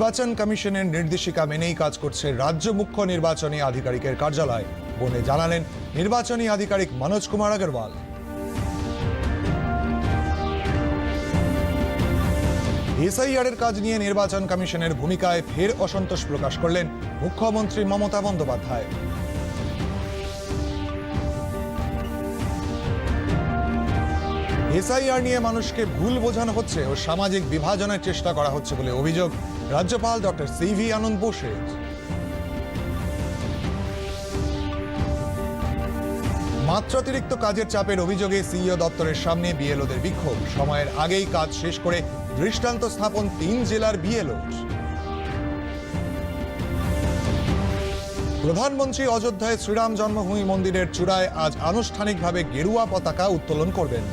নির্বাচন কমিশনের নির্দেশিকা মেনেই কাজ করছে রাজ্য মুখ্য নির্বাচনী আধিকারিকের কার্যালয়। বলে জানালেন নির্বাচনী আধিকারিক মনোজ কুমার আগরওয়াল। এসআইআর এর কাজ নিয়ে নির্বাচন কমিশনের ভূমিকায় ফের অসন্তোষ প্রকাশ করলেন মুখ্যমন্ত্রী মমতা বন্দ্যোপাধ্যায়। এসআইআর নিয়ে মানুষকে ভুল বোঝানো হচ্ছে ও সামাজিক বিভাজনের চেষ্টা করা হচ্ছে বলে অভিযোগ রাজ্যপাল ডক্টর সি ভি আনন্দ বোসের। মাত্রাতিরিক্ত কাজের চাপের অভিযোগে সিইও দপ্তরের সামনে বিএলওদের বিক্ষোভ। সময়ের আগেই কাজ শেষ করে দৃষ্টান্ত স্থাপন তিন জেলার বিএলও। প্রধানমন্ত্রী অযোধ্যায় শ্রীরাম জন্মভূমি মন্দিরের চূড়ায় আজ আনুষ্ঠানিকভাবে গেরুয়া পতাকা উত্তোলন করবেন।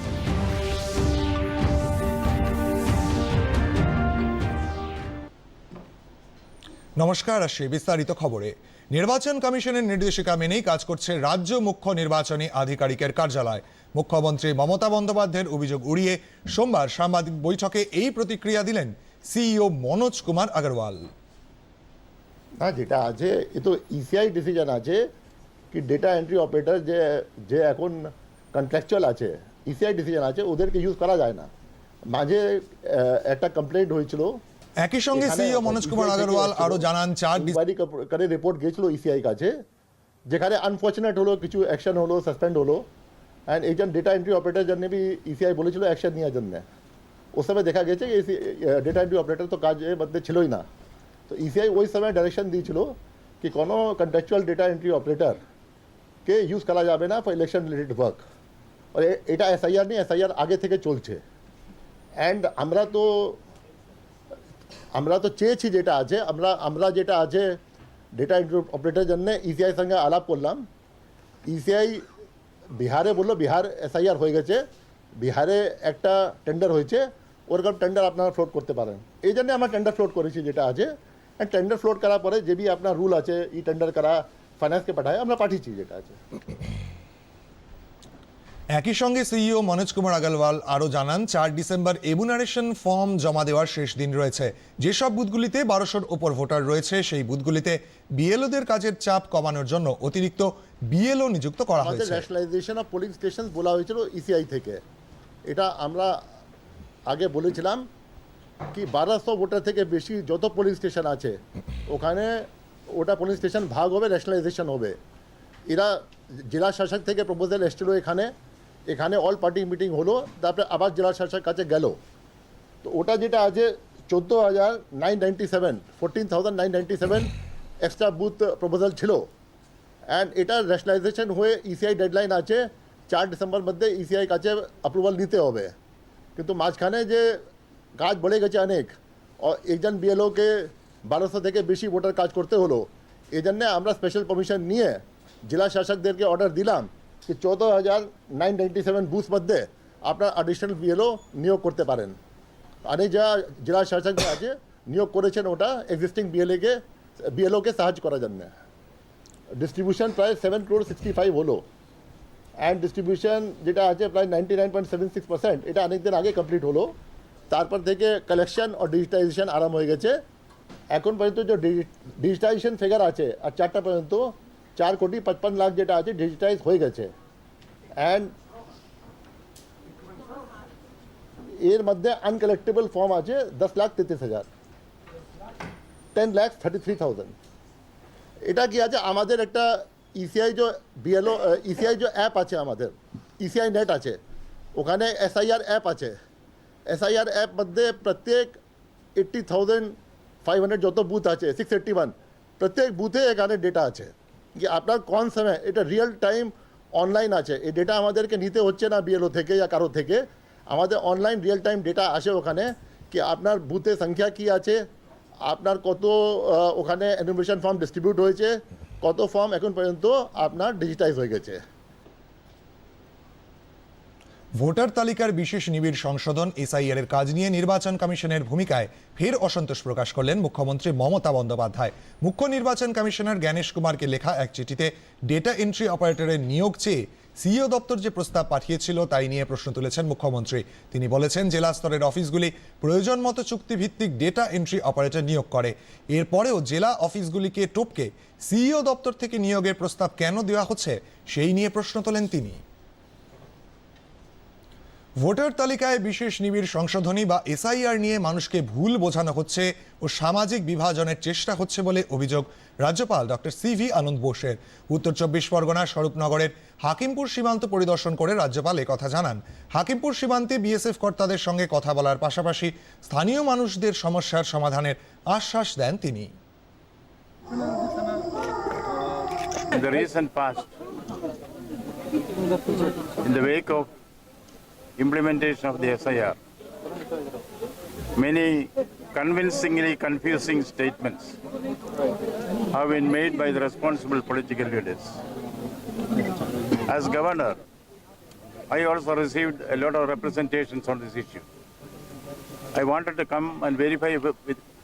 নমস্কার, আসছি বিস্তারিত খবরে। নির্বাচন কমিশনের নির্দেশিকা মেনেই কাজ করছে রাজ্য মুখ্য নির্বাচনী আধিকারিকের কার্যালয়। মুখ্যমন্ত্রী মমতা বন্দ্যোপাধ্যায়ের অভিযোগ উড়িয়ে সোমবার সাংবাদিক বৈঠকে এই প্রতিক্রিয়া দিলেন সিইও মনোজ কুমার আগরওয়াল। না যেটা আছে, এ তো ইসিআই ডিসিশন আছে কি ডেটা এন্ট্রি অপারেটর যে যে এখন কন্ট্রাকচুয়াল আছে ইসিআই ডিসিশন আছে, ওদেরকে ইউজ করা যায় না। মাঝে একটা কমপ্লেন্ট হয়েছিল একই সঙ্গে সিইও মনোজ কুমার আগরওয়াল আরও জানান চার ডিস- করে রিপোর্ট গেছিল ইসিআই কাছে যেখানে আনফর্চুনেট হলো কিছু অ্যাকশন হলো সাসপেন্ড হলো অ্যান্ড এইজন ডেটা এন্ট্রি অপারেটর জন্য বি ইসিআই বলেছিল অ্যাকশন নেওয়ার জন্য। ওই সময় দেখা গেছে ডেটা এন্ট্রি অপারেটর তো কাজ মধ্যে ছিলই না। তো ইসিআই ওই সময় ডাইরেকশন দিয়েছিল কি কোনো কন্ট্রাকচুয়াল ডেটা এন্ট্রি অপারেটর কে ইউজ করা যাবে না ফর ইলেকশন রিলেটেড ওয়ার্ক আর এটা এসআইআর নেই এসআইআর আগে থেকে চলছে। অ্যান্ড আমরা তো আমরা তো চেয়েছি যেটা আছে, আমরা আমরা যেটা আছে ডেটা অপারেটর জন্য ইসিআই সঙ্গে আলাপ করলাম। ইসিআই বিহারে বলল, বিহার এসআইআর হয়ে গেছে, বিহারে একটা টেন্ডার হয়েছে, ওরকম টেন্ডার আপনারা ফ্লোট করতে পারেন। এই জন্যে আমরা টেন্ডার ফ্লোট করেছি যেটা আছে। টেন্ডার ফ্লোট করার পরে যে বি আপনার রুল আছে ই টেন্ডার করা ফাইন্যান্সকে পাঠায়, আমরা পাঠিয়েছি যেটা আছে। একই সঙ্গে সিইও মনোজ কুমার আগরওয়াল আরও জানান চার ডিসেম্বর এবুনারেশন ফর্ম জমা দেওয়ার শেষ দিন রয়েছে। যেসব বুথগুলিতে বারোশোর ওপর ভোটার রয়েছে সেই বুথগুলিতে বিএলওদের কাজের চাপ কমানোর জন্য অতিরিক্ত বিএলও নিযুক্ত করা হয়েছে। ন্যাশনালাইজেশন অফ পোলিং স্টেশন বলা হয়েছিল ইসিআই থেকে। এটা আমরা আগে বলেছিলাম কি বারোশো ভোটার থেকে বেশি যত পোলিং স্টেশন আছে ওখানে ওটা পোলিং স্টেশন ভাগ হবে ন্যাশনালাইজেশন হবে। এরা জেলা শাসক থেকে প্রপোজাল এসেছিল এখানে। এখানে অল পার্টি মিটিং হলো, তারপরে আবার জেলা শাসক কাছে গেল। তো ওটা যেটা আছে, চোদ্দ হাজার nine ninety seven fourteen thousand nine ninety seven extra booth proposal ছিল। অ্যান্ড এটা রেশনালাইজেশন হয়ে ইসিআই ডেডলাইন আছে, চার ডিসেম্বর মধ্যে ইসিআই কাছে অ্যাপ্রুভাল নিতে হবে। কিন্তু মাঝখানে যে কাজ বেড়ে গেছে অনেক একজন বিএলওকে বারোশো থেকে বেশি ভোটার কাজ করতে হলো। এই জন্যে আমরা স্পেশাল পারমিশন নিয়ে জেলা শাসকদেরকে অর্ডার দিলাম। কি চৌদ্দ হাজার নাইন নাইনটি সেভেন বুথ মধ্যে আপনার অ্যাডিশনাল বিএলও নিয়োগ করতে পারেন। আর এই যা জেলা শাসক আছে, নিয়োগ করেছেন ওটা এক্সিস্টিং বিএলএকে বিএলওকে সাহায্য করার জন্য। ডিস্ট্রিবিউশন প্রায় সেভেন ক্রোড সিক্সটি ফাইভ হলো। অ্যান্ড ডিস্ট্রিবিউশন যেটা আছে প্রায় ninety nine point seven six percent এটা অনেকদিন আগে কমপ্লিট হলো। তারপর থেকে কালেকশন ও ডিজিটাইজেশন আরাম হয়ে গেছে। এখন পর্যন্ত যে ডিজিটাইজেশন ফিগার আছে, আর চারটা পর্যন্ত চার কোটি পঁচপন লাখ যেটা আছে ডিজিটাইজ হয়ে গেছে অ্যান্ড এর মধ্যে আনকালেক্টেবল ফর্ম আছে দশ লাখ তেত্রিশ হাজার ten lakh thirty three thousand এটা কি আছে আমাদের একটা ইসিআই যে বিএলও ইসিআই যে অ্যাপ আছে আমাদের ইসিআই নেট আছে ওখানে এসআইআর অ্যাপ আছে এসআইআর অ্যাপ মধ্যে প্রত্যেক এইট্টি থাউজেন্ড ফাইভ হান্ড্রেড যত বুথ আছে সিক্স এইট্টি ওয়ান প্রত্যেক বুথে এখানে ডেটা আছে কি আপনার কোন সময় এটা রিয়েল টাইম অনলাইন আছে। এই ডেটা আমাদেরকে নিতে হচ্ছে না বিএলও থেকে বা কারও থেকে। আমাদের অনলাইন রিয়েল টাইম ডেটা আসে ওখানে কি আপনার বুথের সংখ্যা কি আছে, আপনার কত ওখানে অ্যানিমেশন ফর্ম ডিস্ট্রিবিউট হয়েছে, কত ফর্ম এখন পর্যন্ত আপনার ডিজিটাইজ হয়ে গেছে। ভোটার তালিকার বিশেষ নিবিড় সংশোধন, এসআইআর এর কাজ নিয়ে নির্বাচন কমিশনের ভূমিকায় ফের অসন্তোষ প্রকাশ করলেন মুখ্যমন্ত্রী মমতা বন্দ্যোপাধ্যায়। মুখ্য নির্বাচন কমিশনার জ্ঞানেশ কুমারকে লেখা এক চিঠিতে, ডেটা এন্ট্রি অপারেটরের নিয়োগ চেয়ে সিইও দপ্তর যে প্রস্তাব পাঠিয়েছিল তাই নিয়ে প্রশ্ন তুলেছেন মুখ্যমন্ত্রী। তিনি বলেছেন, জেলা স্তরের অফিসগুলি প্রয়োজন মতো চুক্তিভিত্তিক ডেটা এন্ট্রি অপারেটর নিয়োগ করে। এরপরেও জেলা অফিসগুলিকে টপকে সিইও দপ্তর থেকে নিয়োগের প্রস্তাব কেন দেওয়া হচ্ছে, সেই নিয়ে প্রশ্ন তোলেন তিনি। ভোটার তালিকায় বিশেষ নিবিড় সংশোধনী বা এসআইআর নিয়ে মানুষকে ভুল বোঝানো হচ্ছে ও সামাজিক বিভাজনের চেষ্টা হচ্ছে বলে অভিযোগ রাজ্যপাল ডক্টর সিভি আনন্দ বোসের। উত্তর চব্বিশ পরগনার স্বরূপনগরের হাকিমপুর সীমান্ত পরিদর্শন করে রাজ্যপাল কথা জানান। হাকিমপুর সীমান্তে বিএসএফ কর্তাদের সঙ্গে কথা বলার পাশাপাশি স্থানীয় মানুষদের সমস্যার সমাধানের আশ্বাস দেন তিনি। In the recent past, in the wake of implementation of the SIR, many convincingly confusing statements have been made by the responsible political leaders. As governor, I also received a lot of representations on this issue. I wanted to come and verify with,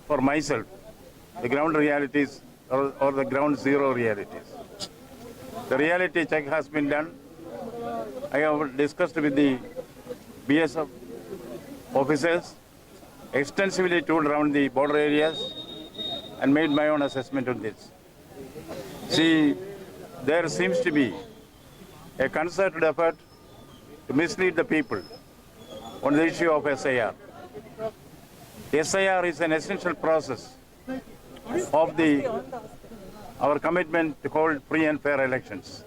for myself the ground realities or, or the ground zero realities. The reality check has been done. I have discussed with the BSF officers, extensively toured around the border areas and made my own assessment on this. See, there seems to be a concerted effort to mislead the people on the issue of SIR. SIR is an essential process of the our commitment to hold free and fair elections.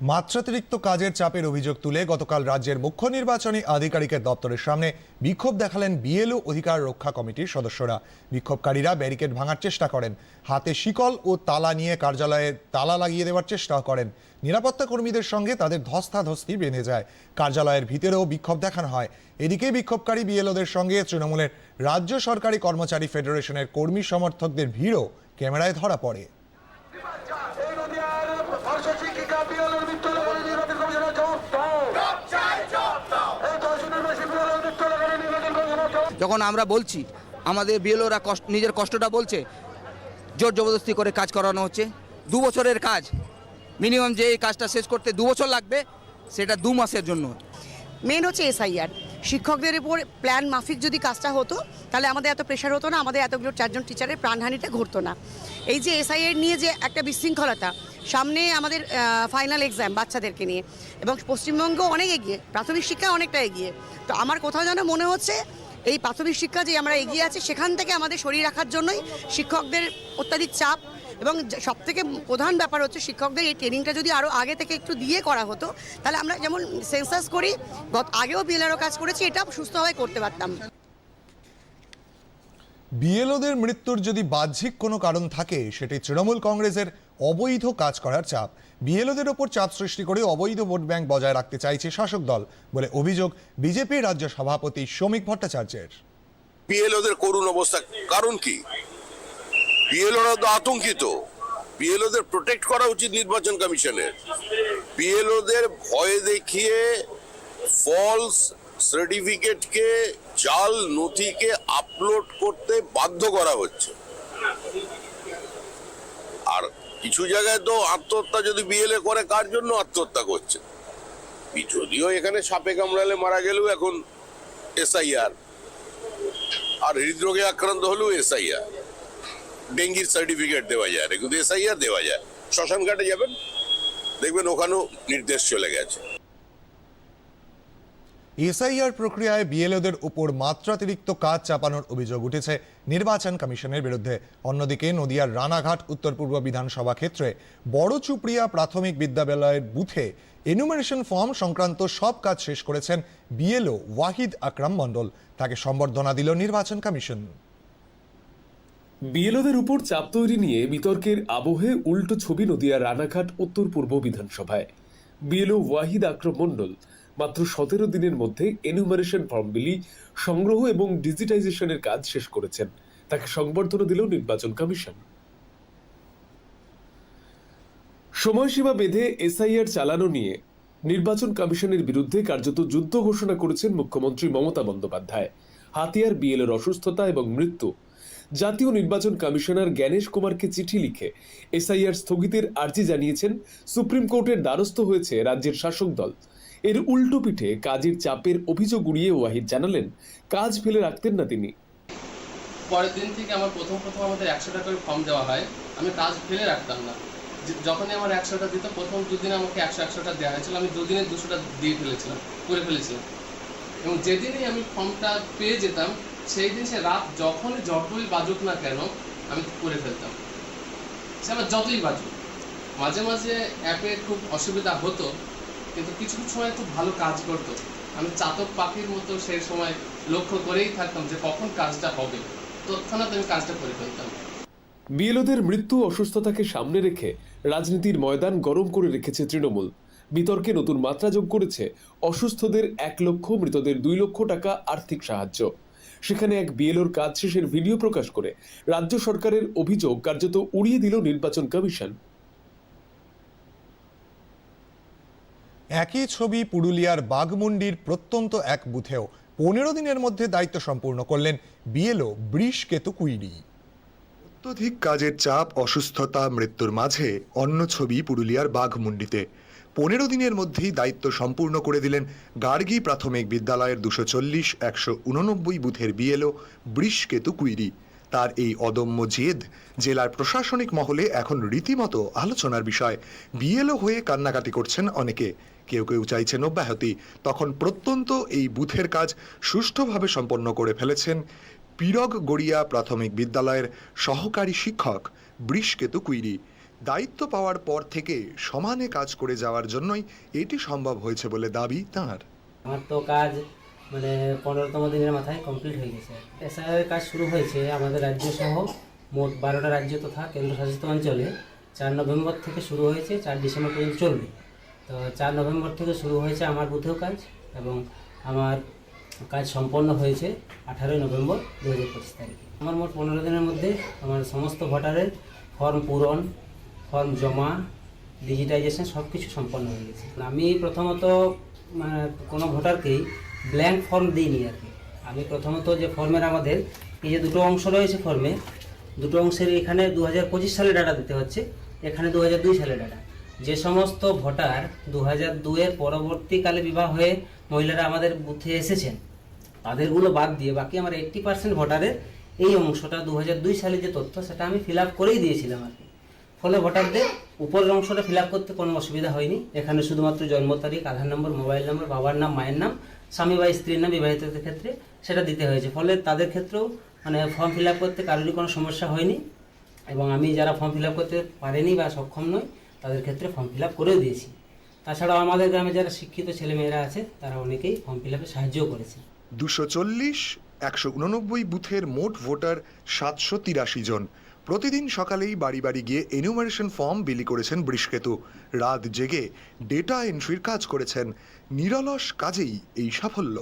মাত্রাতিরিক্ত কাজের চাপের অভিযোগ তুলে গতকাল রাজ্যের মুখ্য নির্বাচনী আধিকারিকের দপ্তরের সামনে বিক্ষোভ দেখালেন বিএলও অধিকার রক্ষা কমিটির সদস্যরা। বিক্ষোভকারীরা ব্যারিকেড ভাঙার চেষ্টা করেন। হাতে শিকল ও তালা নিয়ে কার্যালয়ে তালা লাগিয়ে দেওয়ার চেষ্টা করেন। নিরাপত্তা কর্মীদের সঙ্গে তাদের ধস্তাধস্তি বেঁধে যায়। কার্যালয়ের ভিতরেও বিক্ষোভ দেখানো হয়। এদিকে বিক্ষোভকারী বিএলওদের সঙ্গে তৃণমূলের রাজ্য সরকারি কর্মচারী ফেডারেশনের কর্মী সমর্থকদের ভিড়ও ক্যামেরায় ধরা পড়ে এই নদীয়ার পার্শ্বশিক্ষিকা বিএলের মৃত্যু লাগানি নির্বাচন কমিশনের জবাব দাও এই দর্শনের বেশি বিএলের মৃত্যু লাগানি নির্বাচন কমিশনের জবাব যখন আমরা বলছি, আমাদের বিএলওরা কষ্ট, নিজের কষ্টটা বলছে, জোর জবরদস্তি করে কাজ করানো হচ্ছে। দু বছরের কাজ। মিনিমাম যে এই কাজটা শেষ করতে দু বছর লাগবে, সেটা দু মাসের জন্য। মেন হচ্ছে এসআইআর। শিক্ষকদের উপর প্ল্যান মাফিক যদি কাজটা হতো, তাহলে আমাদের এত প্রেশার হতো না, আমাদের এতগুলো চারজন টিচারের প্রাণহানিটা ঘটতো না। এই যে এসআইআর নিয়ে যে একটা বিশৃঙ্খলতা, সামনে আমাদের ফাইনাল এক্সাম বাচ্চাদেরকে নিয়ে। এবং পশ্চিমবঙ্গ অনেক এগিয়ে, প্রাথমিক শিক্ষা অনেকটা এগিয়ে। তো আমার কোথাও যেন মনে হচ্ছে এই প্রাথমিক শিক্ষা যে আমরা এগিয়ে আছি, সেখান থেকে আমাদের সরিয়ে রাখার জন্যই শিক্ষকদের অত্যাধিক চাপ এবং সব থেকে প্রধান ব্যাপার হচ্ছে শিক্ষকদের এই ট্রেনিংটা যদি আরও আগে থেকে একটু দিয়ে করা হতো, তাহলে আমরা যেমন সেন্সাস করি, গত আগেও বিএলআরও কাজ করেছি এটা সুস্থভাবে করতে পারতাম। বিএলওদের মৃত্যুর যদি বাহ্যিক কোনো কারণ থাকে সেটি তৃণমূল কংগ্রেসের অবৈধ কাজ করার চাপ। বিএলওদের ওপর চাপ সৃষ্টি করে অবৈধ ভোট ব্যাংক বজায় রাখতে চাইছে শাসক দল বলে অভিযোগ বিজেপির রাজ্য সভাপতি শ্রমিক ভট্টাচার্যের। বিএলওদের করুণ অবস্থা কারণ কি? বিএলওরা তো আতঙ্কিত। বিএলওদের প্রোটেক্ট করা উচিত নির্বাচন কমিশনের। বিএলওদের ভয় দেখিয়ে ফলস সার্টিফিকেটকে জাল নথিকে আপলোড করতে বাধ্য করা হচ্ছে। কিছু জায়গায় তো আত্মহত্যা যদি বিএলএ করে, কার জন্য আত্মহত্যা করছে? যদিও এখানে সাপে কামড়ালে মারা গেলেও এখন এসআইআর। আর হৃদরোগে আক্রান্ত হলেও এসআইআর। ডেঙ্গির সার্টিফিকেট দেওয়া যায় কিন্তু এসআইআর দেওয়া যায়। শ্মশান ঘাটে যাবেন, দেখবেন ওখানেও নির্দেশ চলে গেছে। এসআইআর প্রক্রিয়ায় বিএলওদের উপর মাত্রাতিরিক্ত কাজ চাপানোর অভিযোগ উঠেছে নির্বাচন কমিশনের বিরুদ্ধে। অন্যদিকে নদিয়ার রানাঘাট, উত্তর পূর্ব বিধানসভা ক্ষেত্রে বড় চুপড়িয়া প্রাথমিক বিদ্যালয়ের বুথে এনুমারেশন ফর্ম সংক্রান্ত সব কাজ শেষ করেছেন বিএলও ওয়াহিদ আকরাম মণ্ডল। তাকে সম্বর্ধনা দিল নির্বাচন কমিশন। বিএলওদের উপর চাপ তৈরি নিয়ে বিতর্কের আবহে উল্টো ছবি নদিয়া রানাঘাট, উত্তর পূর্ব বিধানসভায়। বিএলও ওয়াহিদ আকরম মণ্ডল মাত্র সতেরো দিনের মধ্যে এনুমারেশন ফর্মগুলি সংগ্রহ এবং ডিজিটাইজেশনের কাজ শেষ করেছেন। তাকে সংবর্ধনা দিল নির্বাচন কমিশন। সময়সীমা বেঁধে এসআইআর চালানো নিয়ে নির্বাচন কমিশনের বিরুদ্ধে কার্যত যুদ্ধ ঘোষণা করেছেন মুখ্যমন্ত্রী মমতা বন্দ্যোপাধ্যায়। হাতিয়ার বিএলের অসুস্থতা এবং মৃত্যু। জাতীয় নির্বাচন কমিশনার জ্ঞানেশ কুমারকে চিঠি লিখে এসআইআর স্থগিতের আর্জি জানিয়েছেন, সুপ্রিম কোর্টের দ্বারস্থ হয়েছে রাজ্যের শাসক দল। এর উল্টো পিঠে কাজের চাপের অভিযোগ উড়িয়ে ওয়াহিদ জানালেন, কাজ ফেলে রাখতেন না তিনি। পরের দিন থেকে আমার প্রথম প্রথম আমাদের একশো টাকা করে ফর্ম দেওয়া হয়, আমি কাজ ফেলে রাখতাম না। যখনই আমার একশোটা দিত, প্রথম দুদিন আমাকে একশো একশোটা দেওয়া হয়েছিল, আমি দুদিনে দুশোটা দিয়ে ফেলেছিলাম, করে ফেলেছিলাম। এবং যেদিনই আমি ফর্মটা পেয়ে যেতাম, সেই দিন সে রাত যখনই যতই বাজুক না কেন, আমি করে ফেলতাম। সে আমার যতই বাজুক। মাঝে মাঝে অ্যাপে খুব অসুবিধা হতো কিন্তু কিছু কিছু সময় খুব ভালো কাজ করতো। আমি চাতক পাখির মতো সেই সময় লক্ষ্য করেই থাকতাম যে কখন কাজটা হবে। তৎক্ষণাৎ আমি কাজটা করে ফেলতাম। বিএলওদের মৃত্যু অসুস্থতাকে সামনে রেখে রাজনীতির ময়দান গরম করে রেখেছে তৃণমূল। বিতর্কে নতুন মাত্রা যোগ করেছে অসুস্থদের এক লক্ষ, মৃতদের দুই লক্ষ টাকা আর্থিক সাহায্য। সেখানে এক বিএলওর কাজ শেষের ভিডিও প্রকাশ করে রাজ্য সরকারের অভিযোগ কার্যত উড়িয়ে দিল নির্বাচন কমিশন। একই ছবি পুরুলিয়ার বাঘমুন্ডির প্রত্যন্ত এক বুথেও পনেরো দিনের মধ্যে দায়িত্ব সম্পূর্ণ করলেন বিএলও বৃষ কেতু কুইরি। অত্যধিক কাজের চাপ, অসুস্থতা, মৃত্যুর মাঝে অন্য ছবি পুরুলিয়ার বাঘমুন্ডিতে। পনেরো দিনের মধ্যেই দায়িত্ব সম্পূর্ণ করে দিলেন গার্গী প্রাথমিক বিদ্যালয়ের দুশো চল্লিশ, একশো উননব্বই বুথের বিএলও বৃষকেতু কুইরি। তার এই অদম্য জেদ জেলার প্রশাসনিক মহলে এখন রীতিমতো আলোচনার বিষয়। বিএলও হয়ে কান্নাকাটি করছেন অনেকে। কেউ কেউ চাইছেন অব্যাহতি। তখন প্রত্যন্ত এই বুথের কাজ সুষ্ঠুভাবে সম্পন্ন করে ফেলেছেন পিরগ গড়িয়া প্রাথমিক বিদ্যালয়ের সহকারী শিক্ষক বৃষকেতু কুইরি। দায়িত্ব পাওয়ার পর থেকে সমানে কাজ করে যাওয়ার জন্যই এটি সম্ভব হয়েছে বলে দাবি তাঁর। আমার তো কাজ মানে পনেরোতম দিনের মাথায় কমপ্লিট হয়ে গেছে। এসআইআর কাজ শুরু হয়েছে আমাদের রাজ্য সহ মোট বারোটা রাজ্য তথা কেন্দ্রশাসিত অঞ্চলে। চার নভেম্বর থেকে শুরু হয়েছে, চার ডিসেম্বর পর্যন্ত চলবে। তো চার নভেম্বর থেকে শুরু হয়েছে আমার বুথেও কাজ এবং আমার কাজ সম্পন্ন হয়েছে আঠারোই নভেম্বর দু হাজার পঁচিশ তারিখে। আমার মোট পনেরো দিনের মধ্যে আমার সমস্ত ভোটারের ফর্ম পূরণ, ফর্ম জমা, ডিজিটাইজেশন সব কিছু সম্পন্ন হয়ে গেছে। আমি প্রথমত মানে কোনো ভোটারকেই ব্ল্যাঙ্ক ফর্ম দিইনি আর কি। আমি প্রথমত যে ফর্মের আমাদের, এই যে দুটো অংশ রয়েছে ফর্মে, দুটো অংশের এখানে দু হাজার পঁচিশ সালে ডাটা দিতে হচ্ছে, এখানে দু হাজার দুই সালে ডাটা যে সমস্ত ভোটার দু হাজার দুয়ের পরবর্তীকালে বিবাহ হয়ে মহিলারা আমাদের বুথে এসেছেন, তাদেরগুলো বাদ দিয়ে বাকি আমার এইট্টি পার্সেন্ট ভোটারের এই অংশটা দু দুই সালে যে তথ্য সেটা আমি ফিল আপ করেই দিয়েছিলাম আর কি। ফলে ভোটারদের উপরের অংশটা ফিল আপ করতে কোনো অসুবিধা হয়নি। এখানে শুধুমাত্র জন্ম তারিখ, আধার নম্বর, মোবাইল নম্বর, বাবার নাম, মায়ের নাম, স্বামী বা স্ত্রীর নাম বিবাহিতদের ক্ষেত্রে সেটা দিতে হয়েছে। ফলে তাদের ক্ষেত্রেও মানে ফর্ম ফিল আপ করতে কারোরই কোনো সমস্যা হয়নি। এবং আমি যারা ফর্ম ফিল আপ করতে পারেনি বা সক্ষম নয় তাদের ক্ষেত্রে ফর্ম ফিল আপ করেও দিয়েছি। তাছাড়াও আমাদের গ্রামে যারা শিক্ষিত ছেলেমেয়েরা আছে তারা অনেকেই ফর্ম ফিল আপে সাহায্যও করেছে। দুশো চল্লিশ একশো উননব্বই বুথের মোট ভোটার সাতশো তিরাশি জন। প্রতিদিন সকালেই বাড়ি বাড়ি গিয়ে এনুমারেশন ফর্ম বিলি করেছেন বৃষ্কেতু। রাত জেগে ডেটা এন্ট্রির কাজ করেছেন। নিরলস কাজেই এই সাফল্য।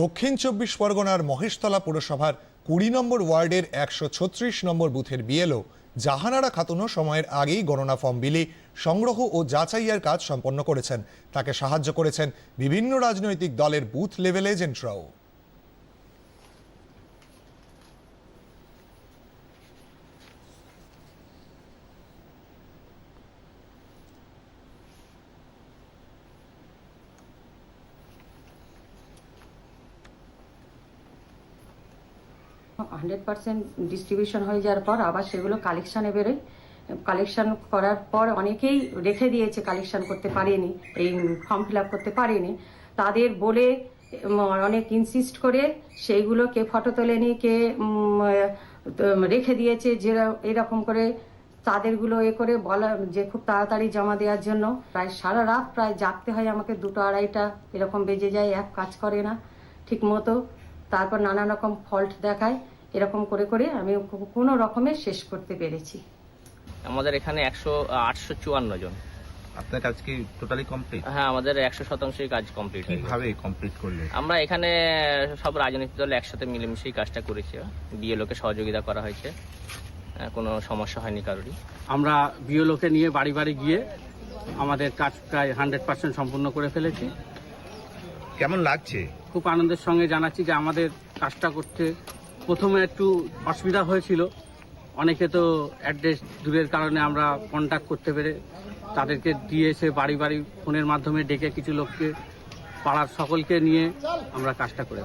দক্ষিণ চব্বিশ পরগনার মহেশতলা পুরসভার কুড়ি নম্বর ওয়ার্ডের একশো ছত্রিশ নম্বর বুথের বিএলও জাহানারা খাতুনও সময়ের আগেই গণনা ফর্ম বিলি, সংগ্রহ ও যাচাইয়ের কাজ সম্পন্ন করেছেন। তাকে সাহায্য করেছেন বিভিন্ন রাজনৈতিক দলের বুথ লেভেল এজেন্টরাও। হান্ড্রেড পার্সেন্ট ডিস্ট্রিবিউশন হয়ে যাওয়ার পর আবার সেগুলো কালেকশানে বেরোয়। কালেকশন করার পর অনেকেই রেখে দিয়েছে কালেকশন করতে পারেনি, এই ফর্ম ফিল করতে পারেনি। তাদের বলে অনেক ইনসিস্ট করে সেইগুলো কে ফটো তোলেনি কে রেখে দিয়েছে যে এরকম করে তাদেরগুলো এ করে বলা, যে খুব তাড়াতাড়ি জমা দেওয়ার জন্য। প্রায় সারা রাত প্রায় জাগতে হয় আমাকে দুটো আড়াইটা, এরকম বেজে যায়, এক কাজ করে না ঠিক মতো। তারপর নানা রকম ফল্ট দেখায় এরকম করে করে আমি কোনো রকমে শেষ করতে পেরেছি। আমাদের এখানে একশো আটশো চুয়ান্ন জন। আপনার কাজ কি টোটালি কমপ্লিট হ্যাঁ আমাদের একশো শতাংশই কাজ কমপ্লিট হয়ে। কীভাবে কমপ্লিট করলেন? আমরা এখানে সব রাজনৈতিক দল একসাথে মিলেমিশেই কাজটা করেছি। বিএলওকে সহযোগিতা করা হয়েছে। কোনো সমস্যা হয়নি কারোরই। আমরা বিওলোকে নিয়ে বাড়ি বাড়ি গিয়ে আমাদের কাজ প্রায় হান্ড্রেড পার্সেন্ট সম্পূর্ণ করে ফেলেছি। কেমন লাগছে? খুব আনন্দের সঙ্গে জানাচ্ছি যে আমাদের কাজটা করতে প্রথমে একটু অসুবিধা হয়েছিল। অনেকে তো অ্যাড্রেস দূরের কারণে আমরা কন্ট্যাক্ট করতে পেরে তাদেরকে দিয়ে এসে বাড়ি বাড়ি ফোনের মাধ্যমে ডেকে কিছু লোককে, পাড়ার সকলকে নিয়ে আমরা কাজটা করে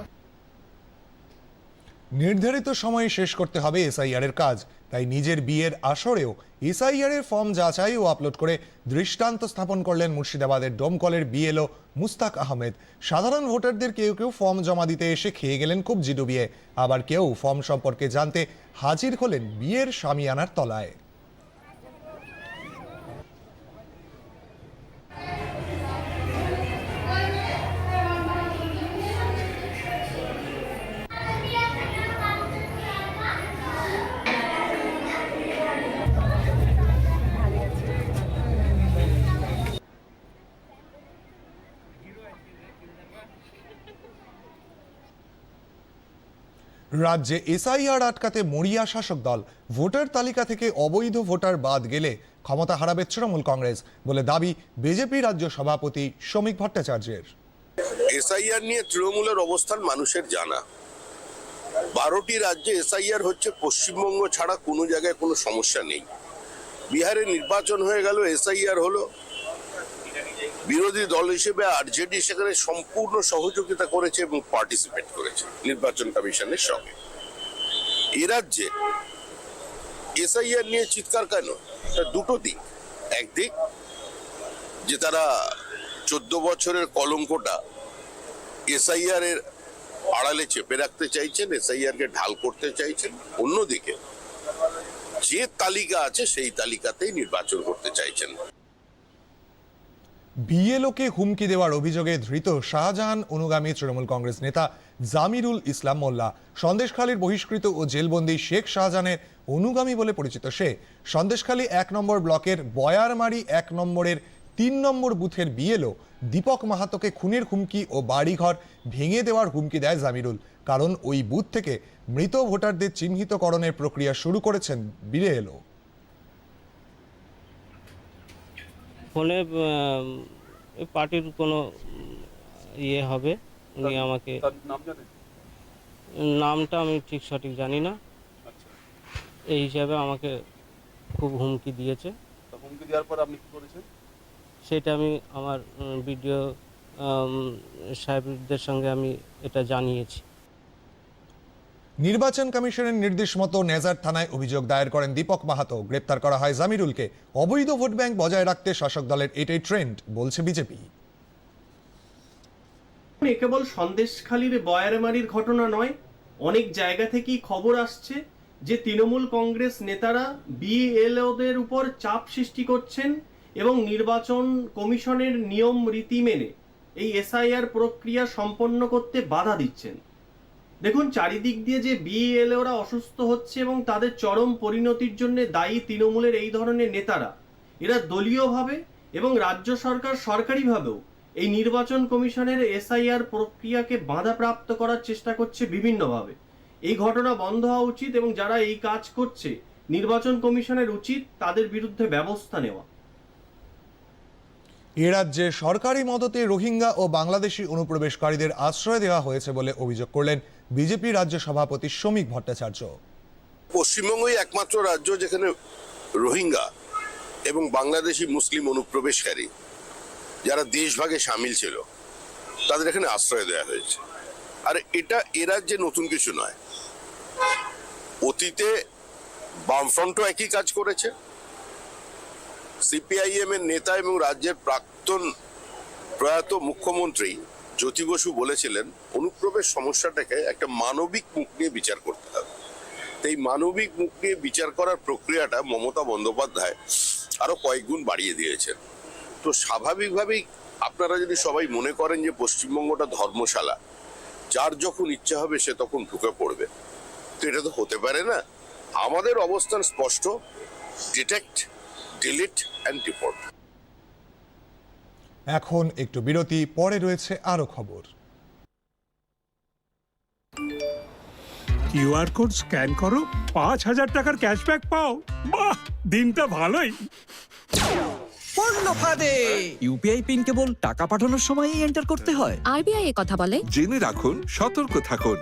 নির্ধারিত সময়ে শেষ করতে হবে এসআইআর এর কাজ। তাই নিজের বিয়ের আসরেও এসআইআর এর ফর্ম যাচাই ও আপলোড করে দৃষ্টান্ত স্থাপন করলেন মুর্শিদাবাদের ডোমকলের বিএলও মুস্তাক আহমেদ। সাধারণ ভোটারদের কেউ কেউ ফর্ম জমা দিতে এসে খেয়ে গেলেন খুব জিডুবিয়ে। আবার কেউ ফর্ম সম্পর্কে জানতে হাজির হলেন বিয়ের স্বামী আনার তলায়। রাজ্যে এসআইআর আটকাতে মরিয়া শাসক দল ভোটার তালিকা থেকে অবৈধ ভোটার বাদ গেলে ক্ষমতা হারাবে তৃণমূল কংগ্রেস বলে দাবি বিজেপি রাজ্য সভাপতি শ্রমিক ভট্টাচার্যের। এসআইআর নিয়ে তৃণমূলের অবস্থান মানুষের জানা। বারোটি রাজ্যে এসআইআর হচ্ছে পশ্চিমবঙ্গ ছাড়া কোনো জায়গায় কোনো সমস্যা নেই। বিহারে নির্বাচন হয়ে গেল, এসআইআর হলো। বিরোধী দল হিসেবে আরজেডি সেখানে সম্পূর্ণ সহযোগিতা করেছে এবং পার্টিসিপেট করেছে নির্বাচন কমিশনের সঙ্গে। এ রাজ্যে এসআইআর নিয়ে চিৎকার কেন? দুটো দিক। একদিক যে তারা চোদ্দ বছরের কলঙ্কটা এসআইআর এর আড়ালে চেপে রাখতে চাইছেন, এসআইআর কে ঢাল করতে চাইছেন। অন্যদিকে যে তালিকা আছে সেই তালিকাতেই নির্বাচন করতে চাইছেন। বিএলওকে হুমকি দেওয়ার অভিযোগে ধৃত শাহজাহান অনুগামী তৃণমূল কংগ্রেস নেতা জামিরুল ইসলাম মোল্লা। সন্দেশখালীর বহিষ্কৃত ও জেলবন্দি শেখ শাহজাহানের অনুগামী বলে পরিচিত সে। সন্দেশখালী এক নম্বর ব্লকের বয়ারমারি এক নম্বরের তিন নম্বর বুথের বিএলও দীপক মাহাতোকে খুনের হুমকি ও বাড়িঘর ভেঙে দেওয়ার হুমকি দেয় জামিরুল। কারণ ওই বুথ থেকে মৃত ভোটারদের চিহ্নিতকরণের প্রক্রিয়া শুরু করেছেন বিএলও। ফোনে পার্টির কোনো ইয়ে হবে উনি আমাকে নামটা আমি ঠিক সঠিক জানি না। এই হিসাবে আমাকে খুব হুমকি দিয়েছে। হুমকি দেওয়ার পর আপনি কি করেছেন? সেটা আমি আমার ভিডিও সাহেবদের সঙ্গে আমি এটা জানিয়েছি। নির্বাচন কমিশনের নির্দেশ মতো নেজার থানায় অভিযোগ দায়ের করেন দীপক মাহাতো। গ্রেপ্তার করা হয় জামিরুলকে। অবৈধ ভোট ব্যাংক বজায় রাখতে শাসক দলের এটাই ট্রেন্ড, বলছে বিজেপি। এ কেবল সন্দেশখালীর বয়ারমারির ঘটনা নয়, অনেক জায়গা থেকেই খবর আসছে যে তৃণমূল কংগ্রেস নেতারা বিএলওদের উপর চাপ সৃষ্টি করছেন এবং নির্বাচন কমিশনের নিয়ম রীতি মেনে এই এসআইআর প্রক্রিয়া সম্পন্ন করতে বাধা দিচ্ছেন। দেখুন, চারিদিক দিয়ে যে বিএলওরা অসুস্থ হচ্ছে এবং তাদের চরম পরিণতির জন্য দায়ী তৃণমূলের এই ধরনের নেতারা। এরা দলীয়ভাবে এবং রাজ্য সরকার সরকারিভাবেও এই নির্বাচন কমিশনের এসআইআর প্রক্রিয়াকে বাধাপ্রাপ্ত করার চেষ্টা করছে বিভিন্নভাবে। এই ঘটনা বন্ধ হওয়া উচিত এবং যারা এই কাজ করছে, নির্বাচন কমিশনের উচিত তাদের বিরুদ্ধে ব্যবস্থা নেওয়া। এ রাজ্যে সরকারি মদতে রোহিঙ্গা ও বাংলাদেশি অনুপ্রবেশকারীদের আশ্রয় দেওয়া হয়েছে বলে অভিযোগ করলেন বিজেপি রাজ্য সভাপতি শ্রমিক ভট্টাচার্য। পশ্চিমবঙ্গই একমাত্র রাজ্য যেখানে রোহিঙ্গা এবং বাংলাদেশি মুসলিম অনুপ্রবেশকারী, যারা দেশভাগে সামিল ছিল, তাদের এখানে আশ্রয় দেওয়া হয়েছে। আর এটা এ রাজ্যে নতুন কিছু নয়। অতীতে বামফ্রন্টও একই কাজ করেছে। সিপিআইএম এর নেতা এবং রাজ্যের প্রাক্তন প্রয়াত মুখ্যমন্ত্রী জ্যোতি বসু বলেছিলেন, অনুপ্রবেশ সমস্যাটাকে একটা মানবিক মুখ নিয়ে বিচার করতে হবে। এই মানবিক মুখ নিয়ে বিচার করার প্রক্রিয়াটা মমতা বন্দ্যোপাধ্যায় আরও কয়েক গুণ বাড়িয়ে দিয়েছেন। তো স্বাভাবিকভাবেই আপনারা যদি সবাই মনে করেন যে পশ্চিমবঙ্গটা ধর্মশালা, যার যখন ইচ্ছা হবে সে তখন ঢুকে পড়বে। তো এটা তো হতে পারে না। আমাদের অবস্থান স্পষ্ট ডিটেক্ট ডিলিট অ্যান্ড রিপোর্ট এখন একটু বিরতি পরে রয়েছে আরও খবর। কিউআর কোড স্ক্যান করো পাঁচ হাজার টাকার ক্যাশব্যাক পাও। বাহ দিনটা ভালোই। পূর্ণ ফাঁদে ইউপিআই পিন কেবল টাকা পাঠানোর সময়ই এন্টার করতে হয়। আরবিআই কথা বলে। জেনে রাখুন সতর্ক থাকুন।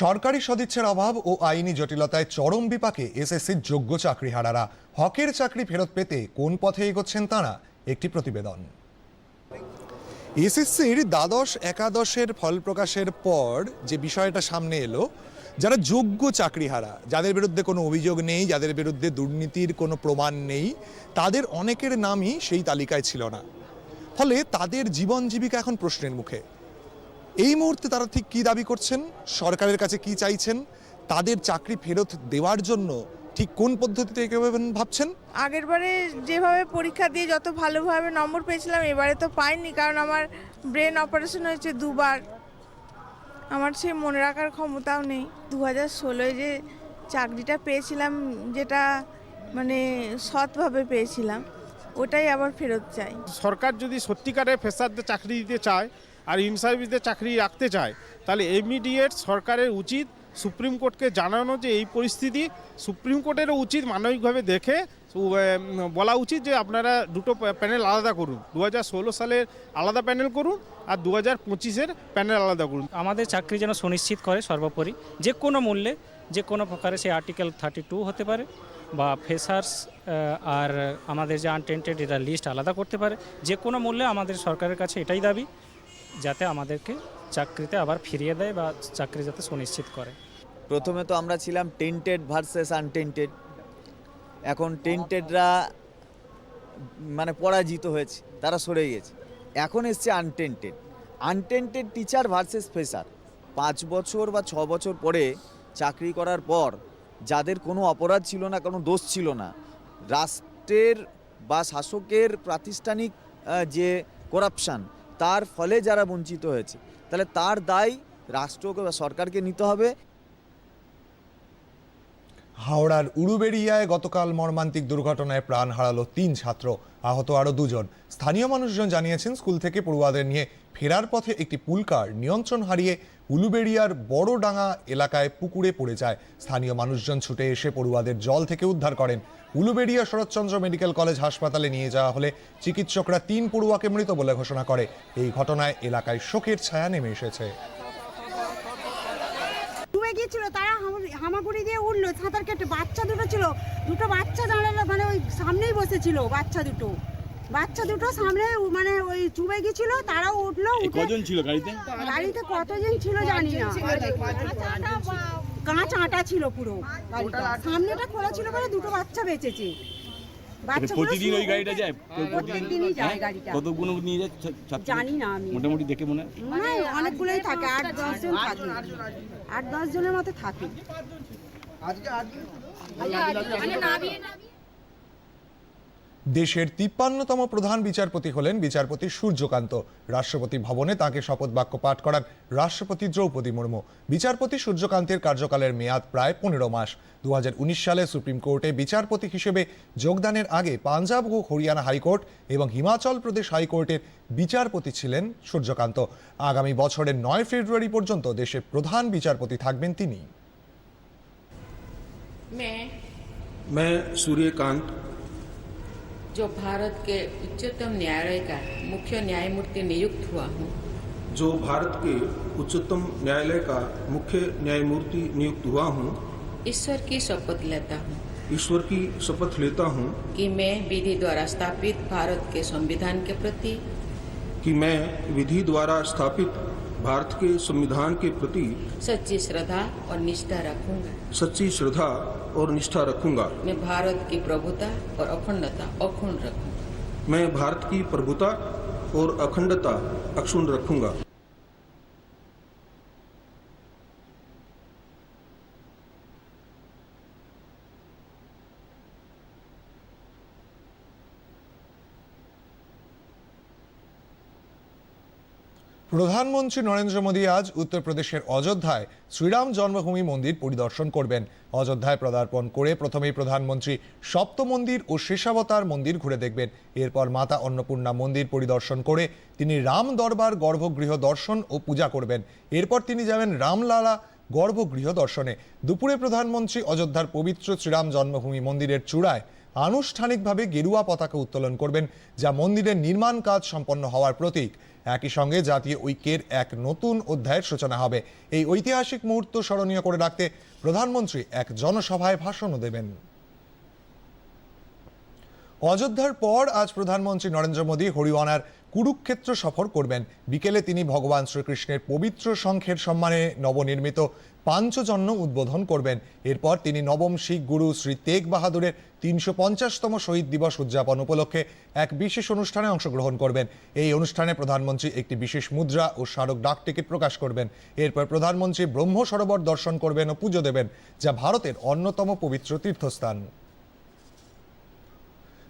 সরকারি সদিচ্ছার অভাব ও আইনি জটিলতায় চরম বিপাকে এসএসসির যোগ্য চাকরিহারারা হকের চাকরি ফেরত পেতে কোন পথে এগোচ্ছেন তাঁরা, একটি প্রতিবেদন। এসএসসির দ্বাদশ একাদশের ফল প্রকাশের পর যে বিষয়টা সামনে এলো, যারা যোগ্য চাকরিহারা, যাদের বিরুদ্ধে কোনো অভিযোগ নেই, যাদের বিরুদ্ধে দুর্নীতির কোনো প্রমাণ নেই, তাদের অনেকের নামই সেই তালিকায় ছিল না। ফলে তাদের জীবন জীবিকা এখন প্রশ্নের মুখে। এই মুহূর্তে তারা ঠিক কি দাবি করছেন? সরকারের কাছে কি চাইছেন? তাদের চাকরি ফেরত দেওয়ার জন্য ঠিক কোন পদ্ধতিতে এগোবেন ভাবছেন? আগের বারে যেভাবে পরীক্ষা দিয়ে যত ভালোভাবে নম্বর পেয়েছিলাম এবারে তো পাইনি। কারণ আমার ব্রেন অপারেশন হয়েছে দুবার। আমার সে মনে রাখার ক্ষমতাও নেই। দু হাজার ষোলোয় যে চাকরিটা পেয়েছিলাম যেটা মানে সৎভাবে পেয়েছিলাম ওটাই আবার ফেরত চাই। সরকার যদি সত্যিকারের ফেসারদের চাকরি দিতে চায় আর ইন সার্ভিসদের চাকরি রাখতে চায়, তাহলে ইমিডিয়েট সরকারের উচিত সুপ্রিম কোর্টকে জানানো যে এই পরিস্থিতি সুপ্রিম কোর্টেরও উচিত মানবিকভাবে দেখে বলা উচিত যে আপনারা দুটো প্যানেল আলাদা করুন। দু হাজার ষোলো সালের আলাদা প্যানেল করুন আর দু হাজার পঁচিশের প্যানেল আলাদা করুন। আমাদের চাকরি যেন সুনিশ্চিত করে সর্বোপরি, যে কোনো মূল্যে, যে কোনো প্রকারে সে আর্টিকেল থার্টি টু হতে পারে বা ফেসার্স আর আমাদের যে আনটেন্টেড এটা লিস্ট আলাদা করতে পারে, যে কোনো মূল্যে আমাদের সরকারের কাছে এটাই দাবি। যাতে আমাদেরকে চাকরিতে আবার ফিরিয়ে দেয় বা চাকরি যাতে সুনিশ্চিত করে। প্রথমে তো আমরা ছিলাম টেন্টেড ভার্সেস আনটেন্টেড এখন টেন্টেডরা মানে পরাজিত হয়েছে, তারা সরে গেছে। এখন এসছে untainted untainted teacher versus fresher পাঁচ বছর বা ছ বছর পরে চাকরি করার পর যাদের কোনো অপরাধ ছিল না, কোনো দোষ ছিল না, রাষ্ট্রের বা শাসকের প্রাতিষ্ঠানিক যে করাপশান তার ফলে যারা বঞ্চিত হয়েছে, তাহলে তার দায় রাষ্ট্রকে বা সরকারকে নিতে হবে। হাওড়ার উড়ুবেড়িয়ায় গতকাল মর্মান্তিক দুর্ঘটনায় প্রাণ হারালো তিন ছাত্র, আহত আরও দুজন। স্থানীয় মানুষজন জানিয়েছেন, স্কুল থেকে পড়ুয়াদের নিয়ে ফেরার পথে একটি পুলকার নিয়ন্ত্রণ হারিয়ে উলুবেড়িয়ার বড়ডাঙ্গা এলাকায় পুকুরে পড়ে যায়। স্থানীয় মানুষজন ছুটে এসে পড়ুয়াদের জল থেকে উদ্ধার করেন। উলুবেড়িয়া শরৎচন্দ্র মেডিকেল কলেজ হাসপাতালে নিয়ে যাওয়া হলে চিকিৎসকরা তিন পড়ুয়াকে মৃত বলে ঘোষণা করে। এই ঘটনায় এলাকায় শোকের ছায়া নেমে এসেছে। ডুবে গিয়েছিল, তারা হাম- হামাগুড়ি দিয়ে উঠল, সাঁতার কেটে, বাচ্চা দুটো ছিল, দুটো বাচ্চা জানালা মানে ওই সামনেই বসেছিল, বাচ্চা দুটো। বাচ্চা দুটো সামনে মানে ওই চুবে গিয়েছিল তারাও উঠল উঠে কজন ছিল গাড়িতে? গাড়িতে কতজন ছিল জানি না। কাঁচ আটা ছিল পুরো সামনেটা খোলা ছিল বলে দুটো বাচ্চা বেঁচেছে। বাচ্চাগুলো প্রতিদিন ওই গাড়িটা যায়? প্রতিদিনই যায় হ্যাঁ? গাড়িটা। কতগুলো নিয়ে যায় জানি না আমি। মোটামুটি দেখে মনে হয়? মানে অনেকগুলোই থাকে আট দশ জন থাকে। আট দশ জনের মতো থাকে। দেশের তিপ্পান্নতম প্রধান বিচারপতি হলেন বিচারপতি সূর্যকান্ত রাষ্ট্রপতি ভবনে তাকে শপথ বাক্য পাঠ করান রাষ্ট্রপতি দ্রৌপদী মুর্মু বিচারপতি সূর্যকান্তের কার্যকালের মেয়াদ প্রায় পনেরো মাস দু সালে সুপ্রিম কোর্টে বিচারপতি হিসেবে যোগদানের আগে পাঞ্জাব ও হরিয়ানা হাইকোর্ট এবং হিমাচল প্রদেশ হাইকোর্টের বিচারপতি ছিলেন সূর্যকান্ত আগামী বছরের নয় ফেব্রুয়ারি পর্যন্ত দেশের প্রধান বিচারপতি থাকবেন তিনি मैं मैं सूर्यकांत जो भारत के उच्चतम न्यायालय का मुख्य न्यायमूर्ति नियुक्त हुआ हूँ। जो भारत के उच्चतम न्यायालय का मुख्य न्यायमूर्ति नियुक्त हुआ हूँ। ईश्वर की शपथ लेता हूँ। ईश्वर की शपथ लेता हूँ। कि मैं विधि द्वारा स्थापित भारत के संविधान के प्रति कि मैं विधि द्वारा स्थापित भारत के संविधान के प्रति सच्ची श्रद्धा और निष्ठा रखूँगा। सच्ची श्रद्धा और निष्ठा रखूँगा। मैं भारत की प्रभुता और अखंडता अखुण रखूँगा मैं भारत की प्रभुता और अखंडता अक्षुण रखूँगा। প্রধানমন্ত্রী নরেন্দ্র মোদী আজ উত্তরপ্রদেশের অযোধ্যায় শ্রীরাম জন্মভূমি মন্দির পরিদর্শন করবেন। অযোধ্যায় পদার্পণ করে প্রথমেই প্রধানমন্ত্রী সপ্ত মন্দির ও শেষাবতার মন্দির ঘুরে দেখবেন। এরপর মাতা অন্নপূর্ণা মন্দির পরিদর্শন করে তিনি রাম দরবার গর্ভগৃহ দর্শন ও পূজা করবেন। এরপর তিনি যাবেন রামলালা গর্ভগৃহ দর্শনে। দুপুরে প্রধানমন্ত্রী অযোধ্যার পবিত্র শ্রীরাম জন্মভূমি মন্দিরের চূড়ায় আনুষ্ঠানিকভাবে গেরুয়া পতাকা উত্তোলন করবেন, যা মন্দিরের নির্মাণ কাজ সম্পন্ন হওয়ার প্রতীক। একই সঙ্গে জাতীয় ঐক্যের এক নতুন অধ্যায়ের সূচনা হবে। এই ঐতিহাসিক মুহূর্ত স্মরণীয় করে রাখতে প্রধানমন্ত্রী এক জনসভায় ভাষণও দেবেন। অযোধ্যার পর আজ প্রধানমন্ত্রী নরেন্দ্র মোদী হরিয়ানার কুরুক্ষেত্র সফর করবেন। বিকেলে তিনি ভগবান শ্রীকৃষ্ণের পবিত্র শঙ্খের সম্মানে নবনির্মিত পাঞ্চজন্য উদ্বোধন করবেন। এরপর তিনি নবম শিখ গুরু শ্রী তেগ বাহাদুরের তিনশো পঞ্চাশতম শহীদ দিবস উদযাপন উপলক্ষে এক বিশেষ অনুষ্ঠানে অংশগ্রহণ করবেন। এই অনুষ্ঠানে প্রধানমন্ত্রী একটি বিশেষ মুদ্রা ও স্মারক ডাক টিকিট প্রকাশ করবেন। এরপর প্রধানমন্ত্রী ব্রহ্ম সরোবর দর্শন করবেন ও পুজো দেবেন, যা ভারতের অন্যতম পবিত্র তীর্থস্থান।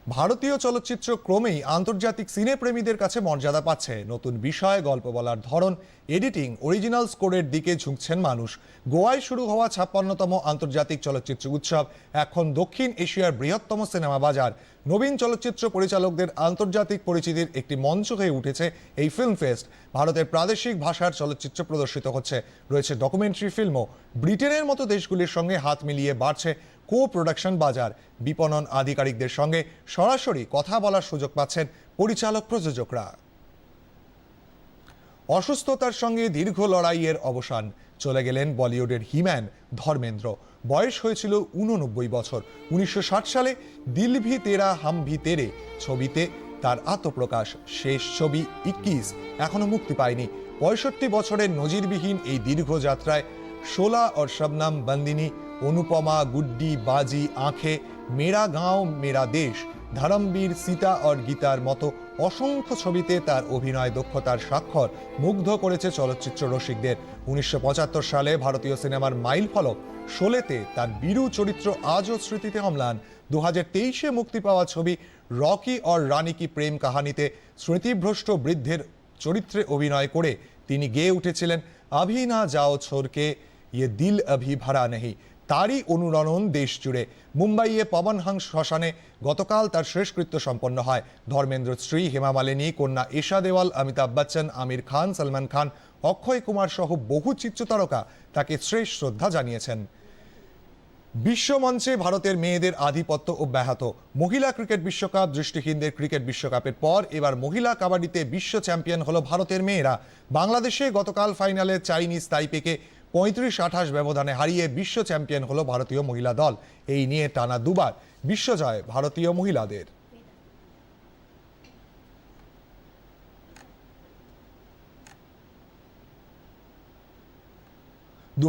ভারতীয় চলচ্চিত্র ক্রমেই আন্তর্জাতিক সিনে প্রেমীদের কাছে মর্যাদা পাচ্ছে। নতুন বিষয়, গল্প বলার ধরন, এডিটিং অরিজিনাল স্কোরের দিকে ঝুঁকছেন মানুষ। গোয়ায় শুরু হওয়া ছাপ্পান্নতম আন্তর্জাতিক চলচ্চিত্র উৎসব, এখন দক্ষিণ এশিয়ার বৃহত্তম সিনেমা বাজার। নবীন চলচ্চিত্র পরিচালকদের আন্তর্জাতিক পরিচিতির একটি মঞ্চ হয়ে উঠেছে এই ফিল্ম ফেস্ট ভারতের প্রাদেশিক ভাষার চলচ্চিত্র প্রদর্শিত হচ্ছে। রয়েছে ডকুমেন্টারি ফিল্মও ব্রিটেনের মতো দেশগুলির সঙ্গে হাত মিলিয়ে বাড়ছে কো প্রোডাকশন বাজার। বিপণন আধিকারিকদের সঙ্গে সরাসরি কথা বলার সুযোগ পাচ্ছেন পরিচালক প্রযোজকরা। অসুস্থতার সঙ্গে দীর্ঘ লড়াইয়ের অবসান। চলে গেলেন বলিউডের হিম্যান ধর্মেন্দ্র। বয়স হয়েছিল উননব্বই বছর। উনিশশো ষাট সালে দিল ভি তেরা হাম ভি তেরে ছবিতে তার আত্মপ্রকাশ। শেষ ছবি ইক্কিস এখনও মুক্তি পায়নি। পঁয়ষট্টি বছরের নজিরবিহীন এই দীর্ঘ যাত্রায় শোলা और শবনম বন্দিনী অনুপমা, গুড্ডি, বাজি, আঁখে, মেরা গাঁও, মেরা দেশ, ধরমবীর, সীতা অর গীতার মতো অসংখ্য ছবিতে তার অভিনয় দক্ষতার স্বাক্ষর মুগ্ধ করেছে চলচ্চিত্র রসিকদের। উনিশশো পঁচাত্তর সালে ভারতীয় সিনেমার মাইল ফলক শোলেতে তার বীরু চরিত্র আজও স্মৃতিতে অমলান। দু হাজার তেইশে মুক্তি পাওয়া ছবি রকি অর রানী কি প্রেম কাহানিতে স্মৃতিভ্রষ্ট বৃদ্ধের চরিত্রে অভিনয় করে তিনি গেয়ে উঠেছিলেন, আভি না যাও ছোরকে ইয়ে দিল অভি ভাড়া নেহি। তারই অনুরণন দেশ জুড়ে। মুম্বাইয়ে পবনহাং শ্মশানে গতকাল তার শেষকৃত্য সম্পন্ন হয়। ধর্মেন্দ্র স্ত্রী হেমা মালিনী, কন্যা ঈশা দেওয়াল, অমিতাভ বচ্চন, আমির খান, সলমান খান, অক্ষয় কুমার সহ বহু চিত্রতারকা তাকে শেষ শ্রদ্ধা জানিয়েছেন। বিশ্বমঞ্চে ভারতের মেয়েদের আধিপত্য অব্যাহত। মহিলা ক্রিকেট বিশ্বকাপ, দৃষ্টিহীনদের ক্রিকেট বিশ্বকাপের পর এবার মহিলা কাবাডিতে বিশ্ব চ্যাম্পিয়ন হলো ভারতের মেয়েরা। বাংলাদেশে গতকাল ফাইনালে চাইনিজ তাইপেকে পঁয়ত্রিশ আঠাশ ব্যবধানে হারিয়ে বিশ্ব চ্যাম্পিয়ন হলো ভারতীয় মহিলা দল। এই নিয়ে টানা দুবার বিশ্বজয় ভারতীয় মহিলাদের। দু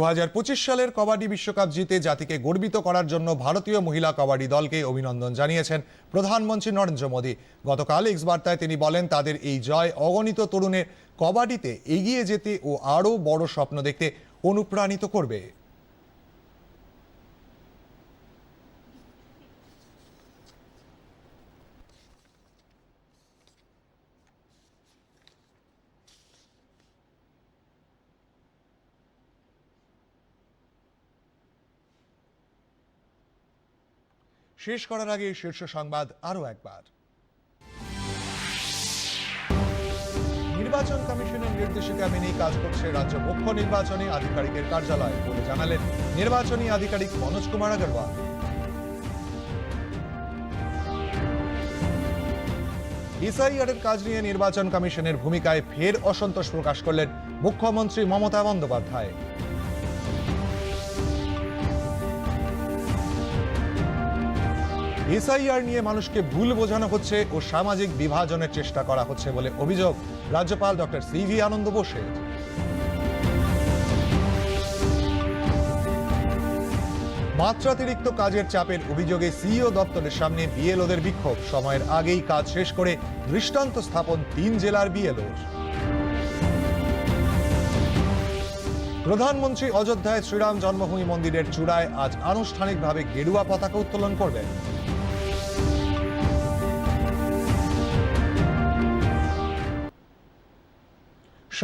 সালের কবাডি বিশ্বকাপ জিতে জাতিকে গর্বিত করার জন্য ভারতীয় মহিলা কবাডি দলকে অভিনন্দন জানিয়েছেন প্রধানমন্ত্রী নরেন্দ্র মোদী। গতকাল এক্স বার্তায় তিনি বলেন, তাদের এই জয় অগণিত তরুণের কবাডিতে এগিয়ে যেতে ও আরও বড় স্বপ্ন দেখতে অনুপ্রাণিত করবে। শেষ করার আগে শীর্ষ সংবাদ আরও একবার। নির্বাচন কমিশনের নির্দেশিকা মেনেই কাজ করছে রাজ্য মুখ্য নির্বাচনী আধিকারিকের কার্যালয় বলে জানালেন নির্বাচনী আধিকারিক মনোজ কুমার আগরওয়াল। এসআইআর কাজ নিয়ে নির্বাচন কমিশনের ভূমিকায় ফের অসন্তোষ প্রকাশ করলেন মুখ্যমন্ত্রী মমতা বন্দ্যোপাধ্যায়। এসআইআর নিয়ে মানুষকে ভুল বোঝানো হচ্ছে ও সামাজিক বিভাজনের চেষ্টা করা হচ্ছে বলে অভিযোগ রাজ্যপাল ডক্টর সিভি আনন্দ বোসের। মাত্রাতিরিক্ত কাজের চাপের অভিযোগে সিইও দপ্তরের সামনে বিএলওদের বিক্ষোভ। সময়ের আগেই কাজ শেষ করে দৃষ্টান্ত স্থাপন তিন জেলার বিএলও প্রধানমন্ত্রী অযোধ্যায় শ্রীরাম জন্মভূমি মন্দিরের চূড়ায় আজ আনুষ্ঠানিকভাবে গেরুয়া পতাকা উত্তোলন করবেন।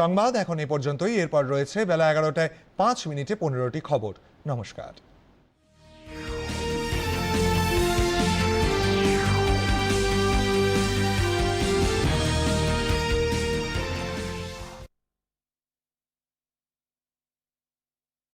সংবাদ এখন এ পর্যন্তই। এরপর রয়েছে বেলা এগারোটায় পাঁচ মিনিটে পনেরোটি খবর। নমস্কার।